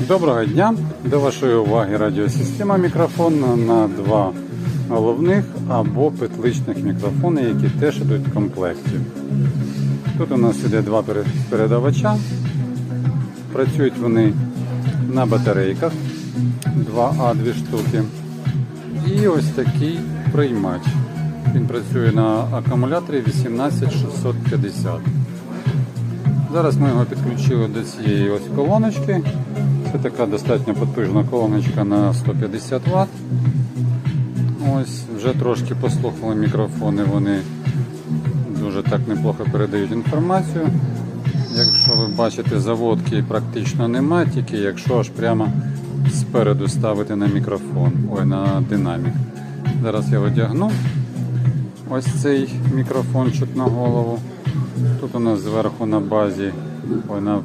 Доброго дня! До вашої уваги радіосистема мікрофонна на два головних або петличних мікрофони, які теж йдуть в комплекті. Тут у нас іде два передавача. Працюють вони на батарейках 2А дві штуки. І ось такий приймач. Він працює на акумуляторі 18650. Зараз ми його підключили до цієї ось колоночки. Це така достатньо потужна колоночка на 150 Вт. Ось вже трошки послухали мікрофони, вони дуже так неплохо передають інформацію. Якщо ви бачите, заводки практично нема, тільки якщо аж прямо спереду ставити на мікрофон, ой, на динамік. Зараз я одягну ось цей мікрофончик на голову. Тут у нас зверху на базі, ой, на